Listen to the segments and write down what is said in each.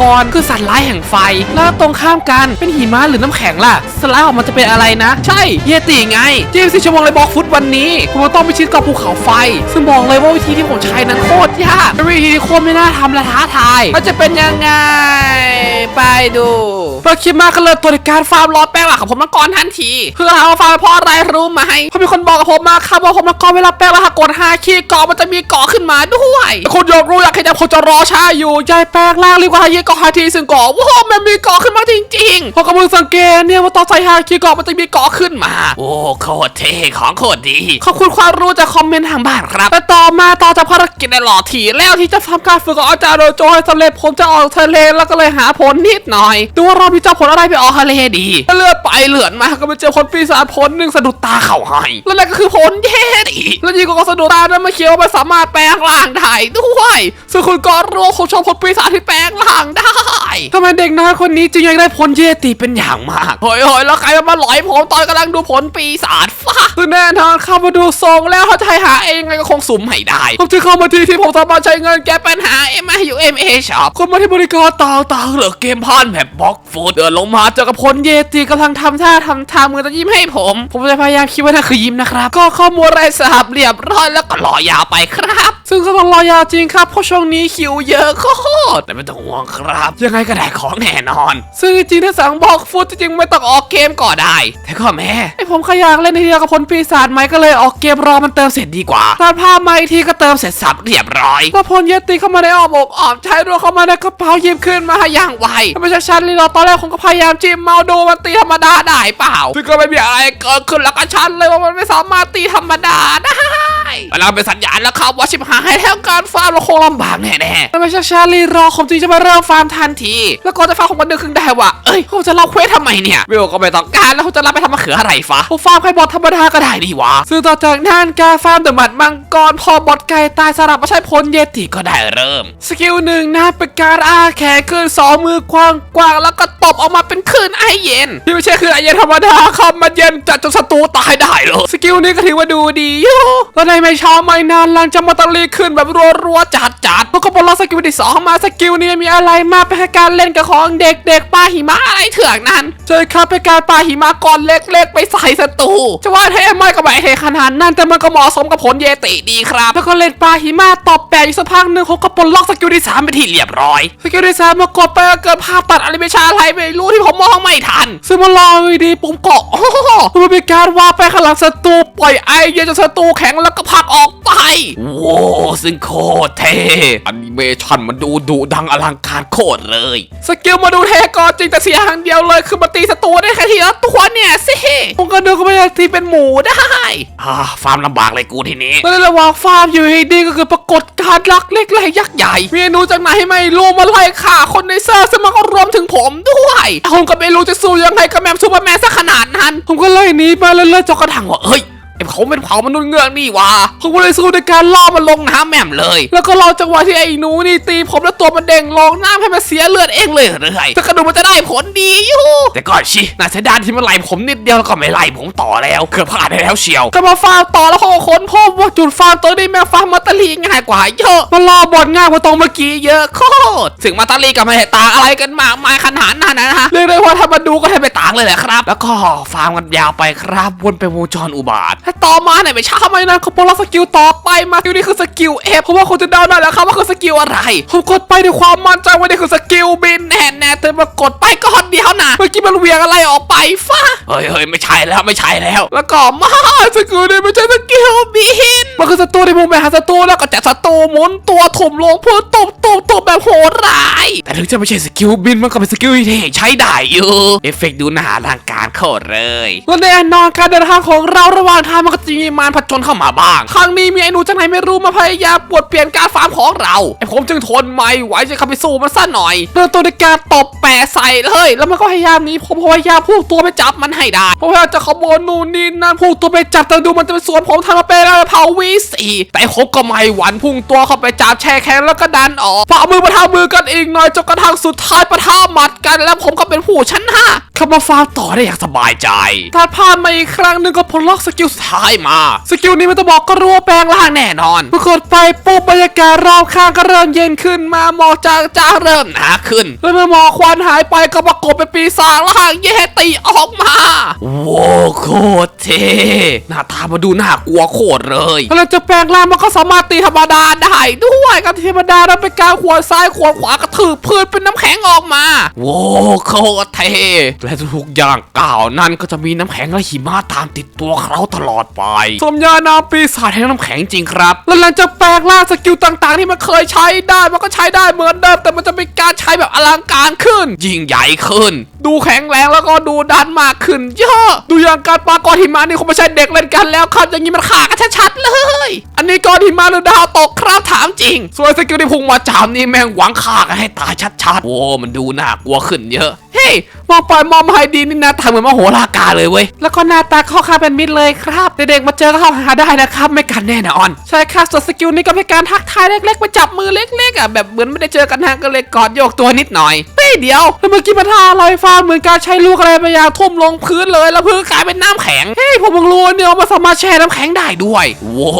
กรคือสัตว์ร้ายแห่งไฟ แล้วตรงข้ามกันเป็นหิมะหรือน้ำแข็งล่ะสไลด์ออกมาจะเป็นอะไรนะ ใช่เยติไงจีมสิชั่วโมงเลยบอกฟุตวันนี้ผมต้องไปชิดกับภูเขาไฟ ซึ่งบอกเลยว่าวิธีที่ผมใช้นั้นโคตรยากวิธีที่โคตรไม่น่าทำและท้าทายมันจะเป็นยังไง ไปดู เราคิดมากก็เลยตัวในการฟาร์มรอแป้งหลักของผมมาก่อนทันทีเพื่อหาว่าฟาร์มเพราะอะไรรู้ไหมเพราะมีคนบอกกับผมมาครับว่าผมมาก่อนเวลาแป้งแล้วหากกด5คีย์เกาะมันจะมีเกาะขึ้นมาด้วยคุณอยากรู้อยากเห็นแต่ผมจะรอช้าอยู่ยายแป้งล่างรีบกว่า5คีย์เกาะ5ทีซึ่งเกาะว้าวมันมีเกาะขึ้นมาจริงๆพอกำลังสังเกตเนี่ยว่าตอนใส่5คีย์เกาะมันจะมีเกาะขึ้นมา โอ้โคตรเท่ของโคตรดีขอบคุณความรู้จากคอมเมนต์ทางบ้านครับแต่ต่อมาต่อจากภารกิจในหล่อทีแล้วที่จะทำการฝึกของอาจารย์โดโจให้สำเร็จผมจะออกทะเลแล้วก็เลยหาผลนิดหน่อยดูว่ารอบพี่เจ้าพลอะไรไปออกทะเลดีเลือดไปเลือนมาก็ไปเจอพลปีศาจพลหนึ่งสะดุดตาเข่าให้แล้วนั่นก็คือพลเยติแล้วยิ่งก็สะดุดตานั้นมาเคี้ยวมันสามารถแปลงร่างได้ด้วย ซึ่งคุณก็รู้ผมชอบผลปีศาจที่แปลงร่างได้ทำไมเด็กน้อยคนนี้จึงอยากได้ผลเยติเป็นอย่างมากเฮ้ยเฮ้ยแล้วใครมาหลอยผมตอนกำลังดูผลปีศาจฟ้าคือแน่นอนเข้ามาดูทรงแล้วเขาจะให้หาเองไงก็คงสุ่มให้ได้ผมจึงเข้ามาที่ที่ผมสามารถใช้เงินแก้ปัญหา M I U M A Shop คนมาที่บริการต่างๆเหลือเกมพานแบบบล็อกฟูดเดินลงมาเจอกับพลเยติกำลังทำท่าทำทางมือจะยิ้มให้ผม ผมจะพยายามคิดว่านั่นคือยิ้มนะครับก็ข้อมูลไรายสาบเรียบร้อยแล้วก็รอยาวไปครับ ซึ่งก็ต้องรอยาวจริงครับเพราะช่วงนี้คิวเยอะโคตรแต่ไม่ต้องห่วงครับ ยังไงก็ได้ของแน่นอน ซึ่งจริงถ้าสั่งบอกฟูดจริงๆไม่ต้องออกเกมก็ได้ แต่ก็แม่ไอผมขยากเล่นทีเดียวกับพลปีศาจไหมก็เลยออกเกมรอมันเติมเสร็จดีกว่าตัดภาพมาอีกทีก็เติมเสร็จสับเรียบร้อยพอพลเยติเข้ามาในอ้อมอกอ้อมใช้ด้วยเข้ามาในกระเป๋าหยิบขึ้นมาอย่างไวไม่ใช่ฉันเลยเราตอนแรกคงก็พยายามจิ้มเมาดูมันตีธรรมดาได้เปล่าซึ่งก็ไม่มีอะไรเกิดขึ้นแล้วก็ฉันเลยว่ามันไม่สามารถตีธรรมดาได้ เวลาเป็นสัญญาณแล้วครับว่าชิบหายแล้วการฟาร์มเราคงลำบากแน่ๆถ้าไมช่ชาลีรอผมจริงจะมาเริ่มฟาร์มทันที แล้วก็จะฟาร์มของมันเดือนครึ่งได้ว่าเอ้ยผมจะเล่าเควสทำไมเนี่ยวิวก็ไม่ต้องการแล้วผมจะรับไปทำมะเขืออะไรฟะผมฟาร์มใครบอทธรรมดาก็ได้ดีวะซึ่งต่อจากนั้นการฟาร์มเดอะหมัดมังกรพอบอทไก่ตายสลับมาใช้พลเยติก็ได้เริ่ม สกิลหนึ่งนะเป็นการอาแขนขึ้นสองมือกว้างกว้างแล้วก็ตบออกมาเป็นคลื่นไอเย็น ที่ไม่ใช่คลื่นไอเย็นธรรมดาครับมันเย็นจัดจนศัตรูตายได้เลยสกิลนี้ก็ถือว่าดูดีอยู่แล้วในไม่ช้าไม่นานหลังจากมาตาลีขึ้นแบบรัวๆจัดจัดแล้วก็บอลลสกิลที่สองมาสกิลนี้มีอะไรมากเป็นการเล่นกับของเด็กๆปาหิมะอะไรเถื่อนนั้นใช่ครับเป็นการปาหิมะก้อนเล็กๆ ไปใส่ศัตรูจะว่าเท่ไม่ก็ไม่เท่ขนาดนั้นแต่มันก็เหมาะสมกับผลเยติดีครับ แล้วก็เล่นปาหิมะตอบแปะอยู่สักพักหนึ่งเขาก็ปลดล็อกสกิลที่สามไปที่เรียบร้อยสกิลที่สามมากดไปเกิดภาพตัดอนิเมชันอะไรไม่รู้ที่ผมมองไม่ทันซึ่งมันลองดีปุ่มเกาะโอ้โหมันเป็นการว่าไปขลังศัตรูปล่อยไอเย็นจนศัตรูแข็งแล้วก็ผลักออกไปโว้ซึ่งโคตรเท่อนิเมชันมันดูดุดังอลังการโคตรเลย สกิลมาดูเท่ก็จริงแต่เสียอย่างเดียวเลยคือมาตีศัตรูได้แค่ทีละตัวเนี่ยสิผมก็ดูก็ไม่อยากทีเป็นหมูได้อ่าฟาร์มลำบากเลยกูทีนี้ในระหว่างฟาร์มอยู่ดีๆก็คือปรากฏการณ์รักเล็กๆยักษ์ใหญ่ เมนูจากไหนไม่รู้มาไล่ฆ่าคนในเซอร์ซึ่งมันก็รวมถึงผมด้วยผมก็ไม่รู้จะสู้ยังไงกับแมมซูเปอร์แมนซะขนาดนั้น ผมก็เลยหนีไปเรื่อยๆจนกระทั่งว่าเฮ้ย ไอ้เขาเป็นเผ่ามนุษย์เงือกนี่วะเขาก็เลยสู้ในการล่อมันลงน้ำแหม่มเลย แล้วก็รอจังหวะที่ไอ้หนูนี่ตีผมแล้วตัวมันเด้งลงน้ำให้มันเสียเลือดเองเลยเรื่อยแต่กระดูกมันจะได้ผลดีอยู่แต่ก่อนชิน่าเสียดายที่มันไล่ผมนิดเดียวแล้วก็ไม่ไล่ผมต่อแล้วเกือบพลาดไปแล้วเชียวก็มาฟาร์มต่อแล้วเขาค้นพบว่าจุดฟาร์มตัวนี้แม่ฟาร์มมาตาลีง่ายกว่าเยอะมันรอบอลง่ายกว่าตรงเมื่อกี้เยอะโคตรถึงมาตาลีกับไม่ตาอะไรกันมากมายขนาดนั้นนะฮะเรียกได้ว่าถ้ามาดูก็แทบไม่ต่างเลยแหละครับ แล้วก็ฟาร์มกันยาวไปครับวนไปวงจรอุบาทถ้าต่อมาเนี่ยไม่ช้าไม่นานเขาปลดล็อกสกิลต่อไปมาสกิลนี้คือสกิลเอฟเพราะว่าคนจะเดาได้แล้วครับว่าคือสกิลอะไรผมกดไปด้วยความมั่นใจว่านี่คือสกิลบินแน่แน่ๆแต่มากดไปก่อนเดียวนะเมื่อกี้มันเหวียงอะไรออกไปฟ้าเฮ้ยเฮ้ยไม่ใช่แล้วไม่ใช่แล้ว แล้วก็มาสกิลนี้ไม่ใช่สกิลบินมันคือศัตรูในมุมไปหาศัตรูแล้วก็จัดศัตรูหมุนตัวถมลงเพื่อตบตบตบแบบโหดร้ายแต่ถึงจะไม่ใช่สกิลบินมันก็เป็นสกิลที่เท่ใช้ได้อยู่เอฟเฟกต์ดูน่าอลังการโคตรเลยและแน่นอนการเดินทางของเราระหว่างทางมันก็จะมีมารผจญเข้ามาบ้าง ครั้งนี้มีไอ้หนูจากไหนไม่รู้มาพยายามปวดเปลี่ยนการฟาร์มของเราไอ้ผมจึงทนไม่ไหวจะเข้าไปสู้มันซะหน่อยเริ่มต้นด้วยการตบแปะใส่เลย แล้วมันก็พยายามหนีผมพยายามพุ่งตัวไปจับมันให้ได้ผมพยายามจะขโมยนู่นนี่นั่นพุ่งตัวไปจับแต่ดูมันจะเป็นสวนผมทำมาเป็นอะไรเผาวีสีแต่ผมก็ไม่หวั่นพุ่งตัวเข้าไปจับแช่แข็งแล้วก็ดันออกฝ่ามือประทามือกันอีกหน่อยจนกระทั่งสุดท้ายประทาหมัดกันแล้วผมก็เป็นผู้ชนะขับมาฟาร์มต่อได้อย่างสบายใจถ้าพลาดมาอีกครั้งหนึ่งก็พลล็อกสกิลสุดท้ายมา สกิลนี้ไม่ต้องบอกก็รู้ว่าแปลงร่างแน่นอนเมื่อกดไปปุ๊บบรรยากาศรอบข้างก็เริ่มเย็นขึ้นมาหมอกจางจางๆเริ่มหนาขึ้น แล้วเมื่อหมอกควันหายไปก็ปรากฏเป็นปีศาจร่างเยติออกมาโว้โคตรเท่หน้าตามาดูน่ากลัวโคตรเลยแล้วจะแปลงร่างมันก็สามารถตีธรรมดาได้ด้วยกับธรรมดาแล้วเป็นการขวดซ้ายขวดขวากระถือพืชเป็นน้ำแข็งออกมาโว้โคตรเท่และทุกอย่างก้าวนั้นก็จะมีน้ำแข็งและหิมะตามติดตัวเขาตลอดไป สมญานามปีศาจแห่งน้ำแข็งจริงครับ และหลังจากแปลงร่างสกิลต่างๆ ที่มันเคยใช้ได้มันก็ใช้ได้เหมือนเดิมแต่มันจะเป็นการใช้แบบอลังการขึ้น ยิ่งใหญ่ขึ้น ดูแข็งแรงแล้วก็ดูดันมากขึ้นเยอะดูอย่างการปาก้อนหิมะนี่คงไม่ใช่เด็กเล่นกันแล้วครับอย่างนี้มันขากันชัดๆเลย อันนี้ก้อนหิมะหรือดาวตกครับถามจริง ส่วนสกิลที่พุ่งมาจามนี่แม่งหวังฆ่ากันให้ตายชัดๆโอ้มันดูน่ากลัวขึ้นเยอะเฮ้ยมองไปมองมาให้ดีนี่หน้าตาเหมือนมโหรากาเลยเว้ยแล้วก็หน้าตาเข้าคาเป็นมิตรเลยครับเด็กๆมาเจอก็เข้าหาได้นะครับไม่กันแน่นอน ใช่ค่ะส่วนสกิลนี้ก็เป็นการทักทายเล็กๆมาจับมือเล็กๆอะแบบเหมือนไม่ได้เจอกันนานก็เลยกอดโยกตัวนิดหน่อยเฮ้ยเดี๋ยวแล้วเมื่อกี้มาท่าลอยฟ้าเหมือนการใช้ลูกอะไรบางอย่างทุ่มลงพื้นเลยแล้วพื้นกลายเป็นน้ำแข็งเฮ้ยผมเพิ่งรู้เนี่ยมาสามารถแช่น้ำแข็งได้ด้วย โว้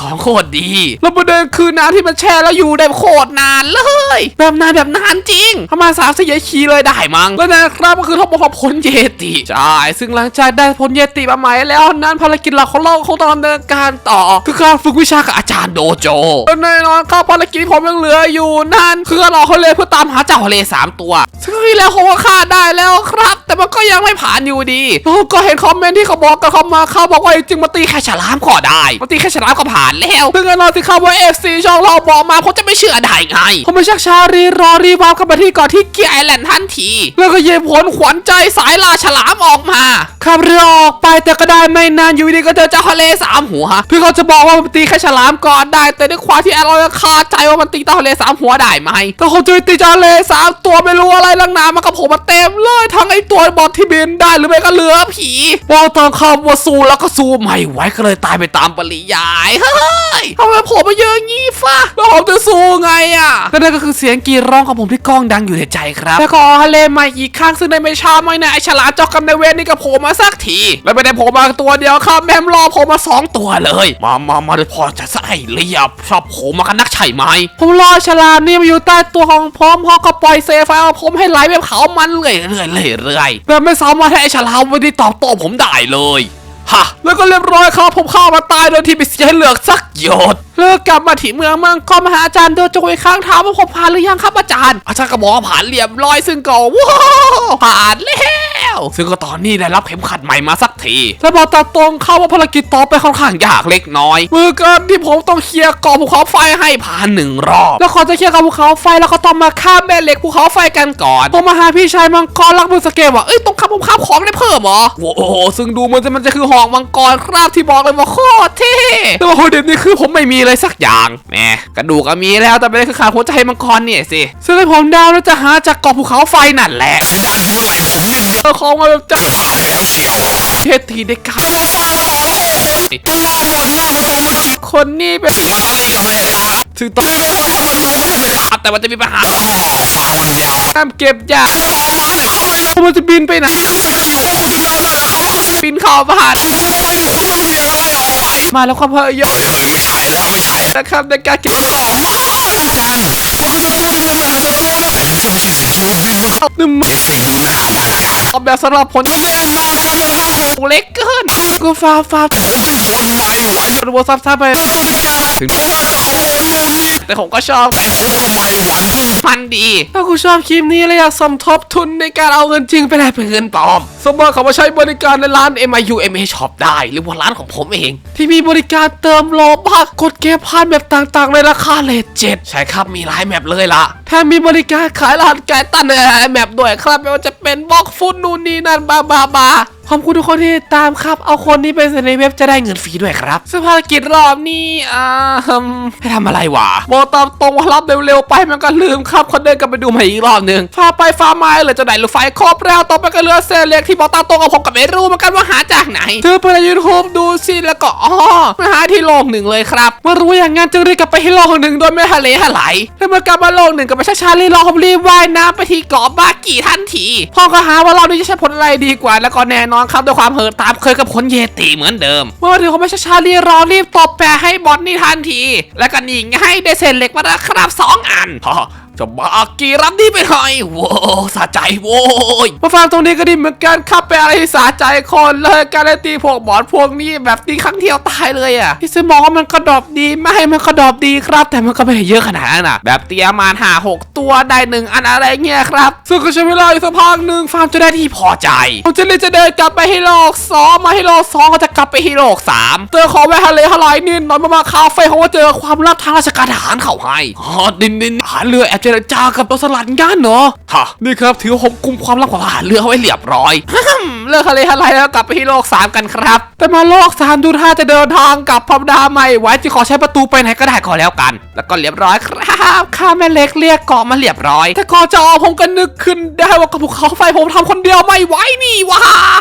ของโคตรดี แล้วประเด็นคือน้ำที่มันแช่แล้วอยู่ได้โคตรนานเลย แบบนานแบบนานจริงประมาณสามสี่ขีเลยได้มั้ง แล้วนะครับก็คือทั้งหมดของผลเยติ ใช่ ซึ่งหลังจากได้ผลเยติมาใหม่แล้วนั้นภารกิจหลักของเราคงต้องดำเนินการต่อ คือการฝึกวิชากับอาจารย์โดโจและแน่นอนครับภารกิจที่ผมยังเหลืออยู่นั่นคือเราทะเลเพื่อตามหาเจ้าทะเลสามตัวซึ่งที่แล้วผมก็ฆ่าได้แล้วครับ แต่มันก็ยังไม่ผ่านอยู่ดีแล้วก็เห็นคอมเมนต์ที่เขาบอกกันเข้ามาเขาบอกว่าจริงๆมาตีแค่ฉลามก็ได้มาตีแค่ฉลามก็ผ่านแล้วซึ่งแน่นอนสิครับว่า FC ช่องเราบอกมาผมจะไม่เชื่อได้ไงผมไม่ชักช้ารีรอรีวาวเข้ามาที่เกาะที่เกียร์ไอแลนด์ทันที แล้วก็เย็บผลขวัญใจสายล่าฉลามออกมาขับเรือออกไปแต่ก็ได้ไม่นานอยู่ดีก็เจอเจ้าทะเลสามหัวเพื่อเขาจะบอกว่ามันตีแค่ฉลามก่อนได้ แต่ด้วยความที่เราคาใจว่ามันตีเจ้าทะเลสามหัวได้ไหมแต่เขาจะตีเจ้าทะเลสามตัวไม่รู้อะไรลังนามันก็โผล่มาเต็มเลยทั้งไอตัวบอลที่บินได้หรือไม่ก็เรือผีพอตอนคำว่าสู้แล้วก็สู้ไม่ไหวก็เลยตายไปตามปริยายเยทำไมผล่มาเยอะงี้ฟะแล้วผมจะสู้ไงอะนั่นก็คือเสียงกรีดร้องของผมที่ก้องดังอยู่ในใจครับแล้วก็ทะเลมาอีกครั้งซึ่งในไม่ช้าไม่นานไอฉลามเจ้ากรรมนเวรนี่ก็โผล่มาสักที แล้วไม่ได้ผล่มาตัวเดียวครับแมมรอผล่มาสองตัวเลย มามามาเดี๋ยวพอจะใส่เรียบชอบโผล่มากันนักใช่ไหมผมรอฉลามนี่มาอยู่ใต้ตัวของพร้อมพอก็ปล่อยเซฟไฟเอาผมให้ไหลแบบเขามันเรื่อยเรื่อยเรื่อยเรื่อยแบบไม่สามารถให้ไอฉลามวันนี้ตอบโต้ผมได้เลย ฮะแล้วก็เรียบร้อยครับผมเข้ามาตายโดยที่ไม่เสียเหลือกสัก หยดเลิกกลับมาที่เมืองเมืองก็มาหาอาจารย์โดโจอีกครั้งถามว่าผมผ่านหรือยังครับอาจารย์ อาจารย์ก็บอกว่าผ่านเรียบร้อยซึ่งก็ว้าวผ่านแล้วซึ่งก็ตอนนี้ได้รับเข็มขัดใหม่มาสักทีแล้วบอกตัดตรงเข้าว่าภารกิจต่อไปค่อนข้างยากเล็กน้อยมือเกินที่ผมต้องเคลียร์เกาะภูเขาไฟให้ผ่านหนึ่งรอบแล้วขอจะเคลียร์เกาะภูเขาไฟแล้วก็ต้องมาข้ามแม่เหล็กภูเขาไฟกันก่อนผมมาหาพี่ชายมังกรรักมือสเกตว่าเอ้ยต้องข้ามผมข้ามของได้เพิ่มเหรอโอ้โหซึ่งดูเหมันจะมันจะคือหอกมังกรครับที่บอกเลยว่าโคตรเท่แต่ว่าประเด็นนี่คืือผมไม่มีเลยสักอย่างแหมกระดูกก็มีแล้วแต่ไม่ได้คือขาดหัวใจมังกรเนี่ยสิซึ่งให้ผมดาวแล้วจะหาจากเกาะภูเขาไฟนั่นแหละด้านหัวไหล่ผมอย่งเดียวเออของมาแบบจะผ่านแล้วเชียวเททีได้กา รตัวหมดหน้าประตูเมื่อกี้คนนี้เป็นถึงมาอะไรก็ไม่ได้ตามถึงต้องไม่ได้ว่ามันดูไม่ได้ครับแต่มันจะมีปัญหาอ๋อฟังมันยาวห้ามเก็บยาออกมาเนี่ยเข้าไปแล้วมันจะบินไปไหนสกิลคนเดียวนั่นแหละเขาก็บินเข้าบ้านคุณไปคุณต้องเรียกอะไรออกไปมาแล้วความพยายามเฮ้ยไม่ใช่แล้วไม่ใช่นะครับในการเก็บ เขาหนึ่งมาไม่ใช่ดูหน้ามันกันออกแบบสำหรับผลเล่นมากันเลยครับผมเล็กเกินก็ฟ้าฟ้าผมเป็นคนใหม่ไหวระบบซับซับไปตัวที่แกถึง ว่าจะขโมยลูกนี้แต่ผมก็ชอบแต่ผมก็ไม่หวังพึ่งมันดี ถ้าคุณชอบคลิปนี้และอยากสมทบทุนในการเอาเงินจริงไปแลกเป็นเงินปลอมสมมติเขามาใช้บริการในร้าน MIU MA Shop ได้ หรือว่าร้านของผมเอง ที่มีบริการเติมโลบักกดเกมผ่านแบบต่างๆ ในราคาเลทเจ็ดใช่ครับมีหลายแมปเลยล่ะแถมมีบริการขายรหัสแกะตันในหลายแมปด้วยครับไม่ว่าจะเป็นบล็อกฟุตนู่นนี่นั่นบาบาบาขอบคุณทุกคนที่ติดตามครับ เอาคนนี้ไปเซ็นในเว็บจะได้เงินฟรีด้วยครับซึ่งภารกิจรอบนี้อ่าอืมให้ทำอะไรวะบอกตามตรงว่ารับเร็วๆไปมันก็ลืมครับคนเดินกลับไปดูใหม่อีกรอบหนึ่งฟ้าไปฟ้ามาเลยจะไหนหรือไฟครบแล้วต่อไปก็เหลือเซลเล็กที่บอกตามตรงกับผมกับไม่รู้เหมือนกันว่าหาจากไหนเธอไปยูทูบดูสิแล้วก็อ๋อมาหาที่โลกหนึ่งเลยครับเมื่อรู้อย่างงั้นจึงรีบกลับไปที่โลกหนึ่งโดยไม่ทะเลทลายแล้วเมื่อกลับมาโลกหนึ่งก็ไม่ใช่ชาลีรอผมรีบว่ายน้ำไปที่เกาะบากีทันทีพ่อก็หาว่าเรานี่จะใช้ผลอะไรดีกว่า แล้วก็แน่นอนครับด้วยความเหินตามเคยกับผลเยติเหมือนเดิม เมื่อถึงผมไม่ช่ชาลีรอรีบตบแปะให้บอลนี่ทันที แล้วก็นี่ให้ได้เศษเหล็กมาแล้วครับสองอันฮะ จะบากีรับนี่ไปหน่อยโว้สะใจโว้ยมาฟังตรงนี้ก็ดีเหมือนกันครับเป็นอะไรที่สะใจคนเลยการนตีพวกบอลพวกนี้แบบตีครั้งเดียวตายเลยอะพี่ซื้อมองว่ามันกระดอบดีไม่มันกระดอบดีครับ แต่มันก็ไม่ได้เยอะขนาดนั้นอะ แบบเตียมาหาหกตัวได้หนึ่งอันอะไรเงี้ยครับซึ่งก็ใช้เวลาอีกสักพักหนึ่งฟาร์มจะได้ที่พอใจผมจะเลยจะเดินกลับไปให้โลกสองมาให้โลกสองก็จะกลับไปให้โลกสามเจอของแม่ทะเลทลายนินนอนมามาคาเฟ่เขาก็เจอความลับทางราชการทหารเขาให้อ๋อดินดินหาเรือแอบเจรจากับตัวสลัดงานเนาะฮะนี่ครับถือว่าผมกุมความลับของทหารเรือเอาไว้เรียบร้อย เลิกทะเลทลายแล้วกลับไปที่โลกสามกันครับ แต่มาโลกสามดูท่าจะเดินทางกลับพมดาใหม่ไว้จะขอใช้ประตูไปไหนก็ได้ก็แล้วกัน แล้วก็เรียบร้อยครับข้าแม่เล็กเรียกเกาะมาเรียบร้อย แต่ก่อนจะออกผมก็นึกขึ้นได้ว่ากับภูเขาไฟผมทำคนเดียวไม่ไหวนี่วะ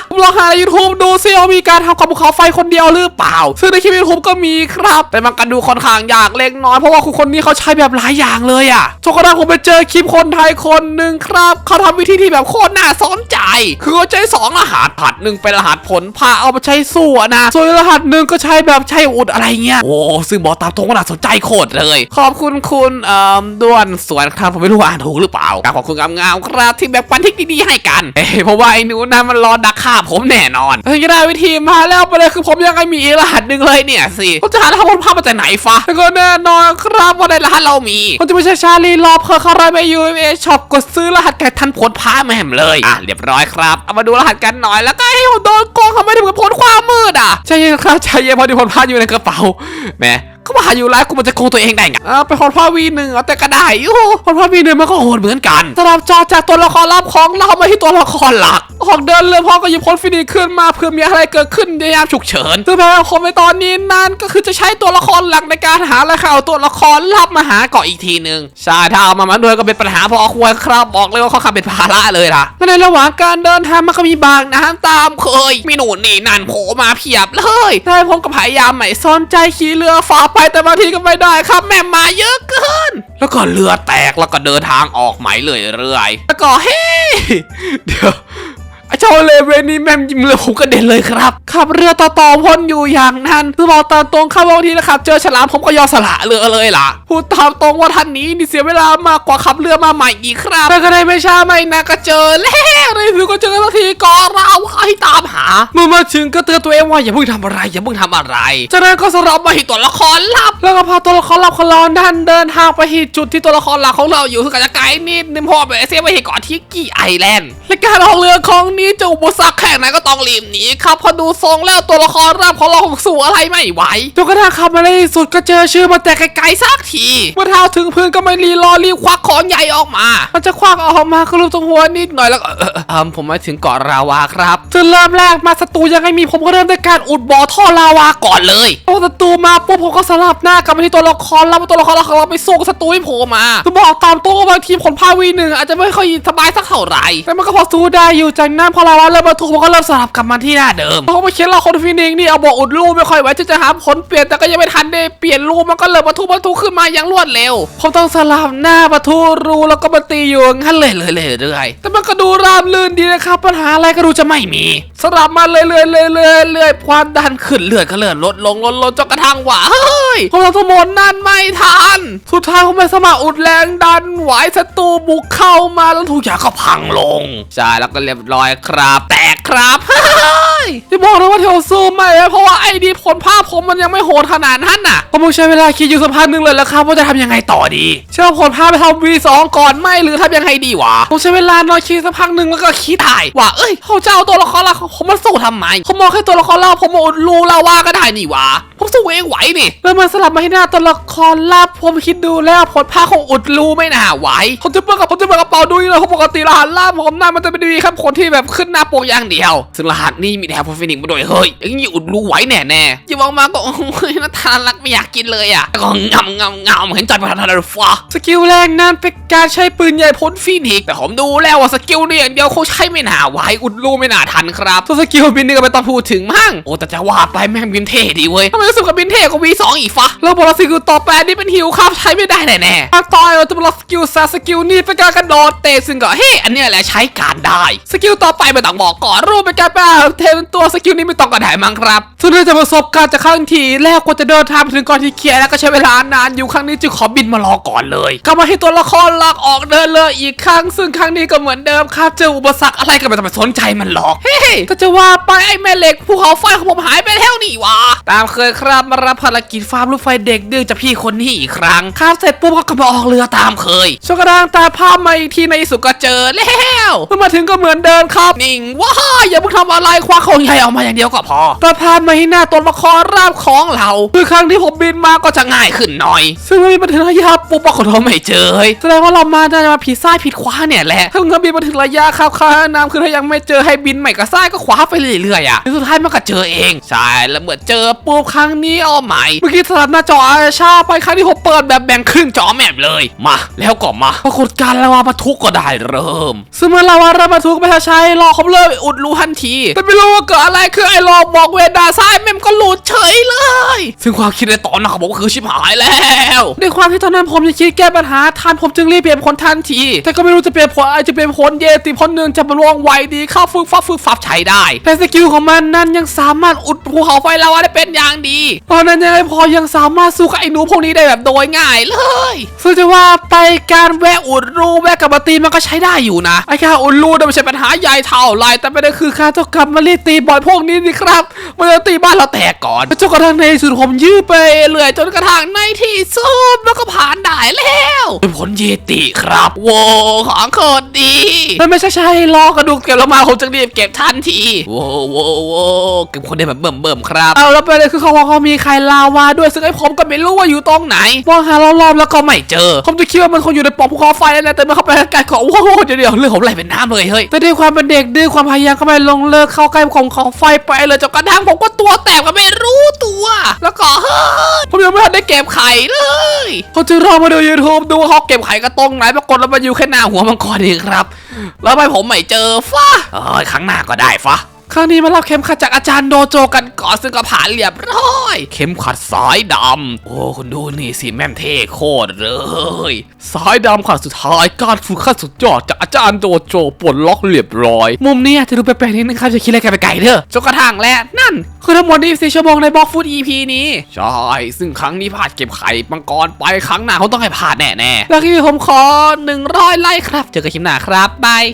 ผมลองหาในยูทูบดูซิว่ามีการทำกับภูเขาไฟคนเดียวหรือเปล่า ซึ่งในคลิปยูทูบก็มีครับ แต่มันก็ดูค่อนข้างยากเล็กน้อยเพราะว่าคุณคนนี้เขาใช้แบบหลายอย่างเลยอะจนกระทั่งผมไปเจอคลิปคนไทยคนหนึ่งครับเขาทำวิธีที่แบบโคตรน่าสนใจ คือเขาใช้สองรหัสรหัสหนึ่งเป็นรหัสผลพาเอามาใช้สู้นะ ส่วนรหัสหนึ่งก็ใช้แบบใช้อุดอะไรเงี้ย โอ้ ซึ่งบอกตามตรงว่าน่าสนใจโคตรเลย ขอบคุณคุณเอ่อด้วนสวนครับผมไม่รู้อ่านถูกหรือเปล่ากาบขอบคุณงามๆครับที่แบบปันทิกดีๆให้กัน เอ้เพราะว่าไอ้หนูนะมันรอดักฆ่าผมแน่นอนเฮ้ยจะได้วิธีมาแล้วประเด็นคือผมยังไงมีอีรหัสหนึ่งเลยเนี่ยสิผมจะหารหัสผลพามาจากไหนฟะแล้วก็แน่นอนครับว่าในรหัสเรามีผมจะไม่ใช่ชาลีรอเพอเข้าไรไปยูเอช็อปกดซื้อรหัสแกทันผลพาแม่มเลยอะเรียบร้อยครับเอามาดูรหัสกันหน่อยลอยแล้วก็ให้ผมโดนโกงเขาไม่ได้กับพ้นความมืดอะใช่ครับใจเย็นพอดีผลพาอยู่ในกระเป๋าแหม ก็มาหาอยู่แล้วกูมันจะโกงตัวเองได้ไงอ่าไปผลพาวีหนึ่งเอาแต่ก็ได้ยูผลพาวีหนึ่งมันก็โหดเหมือนกันสลับจอจากตัวละครลับของเรามาที่ตัวละครหลักออกเดินเรือพ่อก็หยิบพ้นฟินิกขึ้นมาเพื่อมีอะไรเกิดขึ้นในยามฉุกเฉินซึ่งแผนของผมในตอนนี้นั้นก็คือจะใช้ตัวละครหลักในการหาและข่าวตัวละครลับมาหาเกาะอีกทีหนึ่งใช่ถ้าเอามามันด้วยก็เป็นปัญหาพอควรครับบอกเลยว่าเขาขับเป็นภาระเลยล่ะและในระหว่างการเดินทางมันก็มีบางน้ำตามเคยมีหนูนนี่นั่นโผล่มาเพียบเลยแต่ผมก็พยายามไม่สนใจขี่เรือฝ่าไปไปแต่บางทีก็ไม่ได้ครับแม่มาเยอะเกิน แล้วก็เรือแตกแล้วก็เดินทางออกไหมเลยเรื่อยๆแล้วก็เฮ้เดี๋ยว ไอเจ้าเลเวนนี่แม่งยิงเรือผมกระเด็นเลยครับขับเรือต่อต่อพ่นอยู่อย่างนั้นคือบอกตามตรงครับบางทีนะครับ เจอฉลามผมก็ยอสละเรือเลยล่ะพูดตามตรงว่าท่านนี้นี่เสียเวลามากกว่าขับเรือมาใหม่อีกครับแต่ก็ได้ไม่ช้าไม่นานก็เจอแล้วในที่สุดก็เจอสักทีก็เราให้ตามหา เมื่อมาถึงก็เตือนตัวเองว่าอย่าเพิ่งทำอะไรอย่าเพิ่งทำอะไรจากนั้นก็สลับมาที่ตัวละครลับ แล้วก็พาตัวละครลับของเราดันเดินทางไปที่จุดที่ตัวละครหลักของเราอยู่ซึ่งอาจจะไกลนิดนึงพราะว่าไปเสียไปที่เกาะที่กี่ไอแลนด์และการออกเรือของนี้จะอุปสรรคแค่ไหนก็ต้องรีบหนีครับเพอดูทรงแล้วตัวละครลับของเราคงสู้อะไรไม่ไหวจนกระทั่งขับมาในที่สุดก็เจอชื่อมาแต่ไกลๆสักทีเมื่อเท้าถึงพื้นก็ไม่รีรอรีบควักของใหญ่ออกมา มันจะควักออกมาก็รูปตรงหัวนิดหน่อยแล้วก็เออเออเออผมหมายถึงเกาะราวาครับซึ่งเริ่มแรกมาศัตรูยังไม่มีผมก็เริ่มด้วยการอุดบ่อท่อลาวาก่อนเลยพอศัตรูมาปุ๊บผมก็สลับหน้ากลับมาที่ตัวละครแล้วตัวละครเราของเราไปสู้กับศัตรูที่โผล่มาจะบอกตามตัวว่าบางทีผลพาวีหนึ่งอาจจะไม่ค่อยสบายสักเท่าไหร่แต่มันก็พอสู้ได้อยู่จากนั้นพอลาวาเริ่มมาถูกผมก็เริ่มสลับกลับมาที่หน้าเดิมเพราะว่าเขียนเราคนฟินิกนี่เอาบ่ออุดรูไม่ค่อยไหวจะจะหาผลเปลี่ยนแต่ก็ยังไม่ทันได้เปลี่ยนรูมันก็เริ่มมาทุบมาทุขึ้นมาอย่างรวดเร็วผมต้องสลับหน้าประตูรูแล้วก็มาตีอยู่งั้นเลยเลยเลยเรื่อยแต่มันก็ดูราบลื่นดีนะครับปัญหาอะไรก็ดูจะไม่มีสลับมาเรื่อยเรื่อยเรื่อยความดันขึ้นเลือดก็เลื่อนลดลงลดลงจนกระทั่งว่าเฮ้ยผมทำทั้งหมดนั่นไม่ทัน สุดท้ายผมไม่สามารอุดแรงดันไหวศัตรูบุกเข้ามาแล้วทุกอย่างก็พังลงใช่แล้วก็เรียบร้อยครับ แตกครับ ที่บอกนะว่าเทวซูมไม่เพราะว่าไอ้ดีผลภาพผมมันยังไม่โหดขนาดนั้นน่ะผมต้องใช้เวลาคิดอยู่สักพักหนึงเลยแล้วครับว่าจะทำยังไงต่อดีเชื่อผลภาพไปทำวีสองก่อนไหมหรือทำยังไงดีวะผมใช้เวลานอนคิดสักพักหนึ่งแล้วก็คิดได้ว่าเอ้ยเขาจะเอาตัวละครเราผมมาสู้ทำไมผมมองแค่ตัวละครเราผมมาอุดรูเราว่าก็ได้นี่วะผมสู้เองไหวนี่แล้วมันสลับมาให้หน้าตัวละครลับผมคิดดูแล้วผลภาพของอุดรูไม่น่าไหวผมจะเปิดกับผมจะเปิดกระเป๋าดูเลยเพราะปกติรหัสล่าผมหน้ามันจะไม่ได้มีแค่ผลที่แบบขึ้นหน้าปกอย่างเดียวซึ่งรหัสนี้มีแเอาพอฟินิกมาด้วยเฮ้ยอย่างนี้อุดรูไหวแน่แน่อย่ามองมาก็โอ้ยน่าทานรักไม่อยากกินเลยอะแล้วก็งำงำงำเห็นใจประธานอะไรฟ้าสกิลแรกนั่นเป็นการใช้ปืนใหญ่พ้นฟินิกแต่ผมดูแล้วว่าสกิลเนี่ยอย่างเดียวคงใช้ไม่น่าไหวอุดรูไม่น่าทันครับส่วนสกิลบินนี่ก็ไม่ต้องพูดถึงมั้งโอ้แต่จะว่าไปแม่งบินเท่ดีเว้ยทำไมรู้สึกกับบินเท่กว่าวีสองอีกฟะแล้วบอลสกิลต่อไปนี่เป็นฮิวครับใช้ไม่ได้แน่แน่ๆภาต่อยเราจะบอลสกิลซาสกิลนี่เป็นการกระโดดเตะซึ่งก็เฮ้ยอันเนี้ยแหละใช้การได้ สกิลต่อไปไม่ต้องบอกก่อนรูปเป็นการแปลเทมตัวสกิลนี้ไม่ต้องกระได้มั้งครับซึ่งเนื่องจากประสบการณ์จากครั้งที่แรกกว่าจะเดินทางไปถึงก่อนที่เคียร์แล้วก็ใช้เวลานานอยู่ครั้งนี้จึงขอบินมารอก่อนเลยกลับมาให้ตัวละครหลักออกเดินเลยอีกครั้ง ซึ่งครั้งนี้ก็เหมือนเดิมครับเจออุปสรรคอะไรก็ไม่ต้องไปสนใจมันหรอกเฮ้ยก็จะว่าไปไอ้แม่เหล็กภูเขาไฟของผมหายไปแล้วนี่วะตามเคยครับมารับภารกิจฟาร์มลูกไฟเด็กดื้อจากพี่คนนี้อีกครั้งครับเสร็จปุ๊บก็กลับมาออกเรือตามเคยช่วงกระดางตาภาพมาอีกทีในสุดก็เจอแล้วเมื่อมาถึงก็เหมือนเดินครับนิ่งว้าอย่าเพิ่งทำอะไรคว้าของใหญ่ออกมาอย่างเดียวก็พอตาภาพมาให้หน้าตัวละครราบของเราคือครั้งที่ผมบินมาก็จะง่ายขึ้นหน่อย ซึ่งเมื่อบินมาถึงระยะปุ๊บปรากฏว่าไม่เจอแสดงว่าเรามาจะมาผิดซ้ายผิดขวาเนี่ยแหละถ้าเงินบินมาถึงระยะครับค่าน้ำคือถ้ายังไม่เจอให้บินใหม่กับซ้ายก็ขวาไปเรื่อยๆอะสุดท้ายมันก็เจอเองใช่แล้วเมื่อเจอปุ๊บครั้งนี้เอาใหม่เมื่อกี้สลับหน้าจออาชาไปครั้งที่ผมเปิดแบบแบ่งครึ่งจอแมปเลยมา แล้วก็มาปรากฏการณ์ลาวาปะทุกก็ได้เริ่มซึ่งเมื่อลาวาริ่มปะทุไม่ใช่รอเขาเลยอุดรูทันที แต่ไม่รู้ว่าเกิดอะไรคือไอ้รอบอกเวดาซ้ายแม่มก็หลุดเฉยเลย ซึ่งความคิดในตอนนั้นของผมก็คือชิบหายแล้วด้วยความที่ตอนนั้นผมจะคิดแก้ปัญหาทันผมจึงรีบเปลี่ยนผลทันที แต่ก็ไม่รู้จะเปลี่ยนผลอะไรจะเปลี่ยนผลเยติพราะเนื่งจากมันว่องไวดีเข้าฟึกฟับฟึกฟับใช้ได้แต่สกิลของมันนั้นยังสามารถอุดภูเขาไฟลาวาได้เป็นอย่างดีตอนนั้นยังไม่พอยังสามารถสู้กับไอ้หนูพวกนี้ได้แบบโดยง่ายเลยซึ่งจะว่าไปการแวะอุดรูแวะกับมาตีมันก็ใช้ได้อยู่นะไอ้การอุดรูน่ะไม่ใช่ปัญหาใหญ่เท่าไรแต่ไม่ได้คือการต้องกลับมารีบตีบอลพวกนี้นี่ครับ มันจะตีบ้านเราแตกก่อนจนกระทั่งในสุดผมยื้อไปเรื่อยจนกระทั่งในที่สุดมันก็ผ่านได้แล้วเป็นผลเยติครับโว้ของโคตรดีมันไม่ใช่ใช่รอกระดูกเก็บลงมาผมจะรีบเก็บทันทีโว้โว้โว้เก็บคนได้แบบเบิ่มเบิ่มครับเอาแล้วไปเลยคือเขาบอกเขามีใครลาวาด้วยซึ่งไอ้ผมก็ไม่รู้ว่าอยู่ตรงไหนมองหารอบๆแล้วก็ไม่เจอ ผมจะคิดว่ามันคงอยู่ในปองภูเขาไฟนั่นแหละแต่เมื่อเข้าไปใกล้ๆก็โอ้โหเดี๋ยวเดี๋ยวเรื่องของไหลเป็นน้ำเลยเฮ้ยแต่ด้วยความเป็นเด็กดื้อความพยายามก็ไม่ลงเลิกเข้าใกล้ของของไฟไปเลยจนกระทั่งผมก็ตัวแตกก็ไม่รู้ตัว แล้วก็เฮ้ยผมยังไม่ทันได้เก็บไข่เลยเขาจะรอมาดูยูทูบดูว่าเขาเก็บไข่กระตรงไหนปรากฏแล้วมันอยู่แค่หน้าหัวมังกรเองครับ แล้วไปผมไม่เจอฟ้าเอ้ยครั้งหน้าก็ได้ฟ้า ครั้งนี้มารับเข็มขัดจากอาจารย์โดโจกันก่อนซึ่งก็ผ่านเรียบร้อย เข็มขัดสายดำโอ้คุณดูนี่สิแม่มเท่โคตรเลยสายดำขั้นสุดท้ายการฝึกขั้นสุดยอดจากอาจารย์โดโจปลดล็อกเรียบร้อย มุมนี้อาจจะดูแปลกๆนิดนึงครับจะคิดอะไรกันไปไกลเด้อจนกระทั่งและนั่น คือทั้งหมด24ชั่วโมงในบล็อกฟูด EP นี้ใช่ซึ่งครั้งนี้พลาดเก็บไข่มังกรไปครั้งหน้าเขาต้องให้พลาดแน่ๆแล้วที่ผมขอ100ไลค์ครับ เจอกันคลิปหน้าครับบาย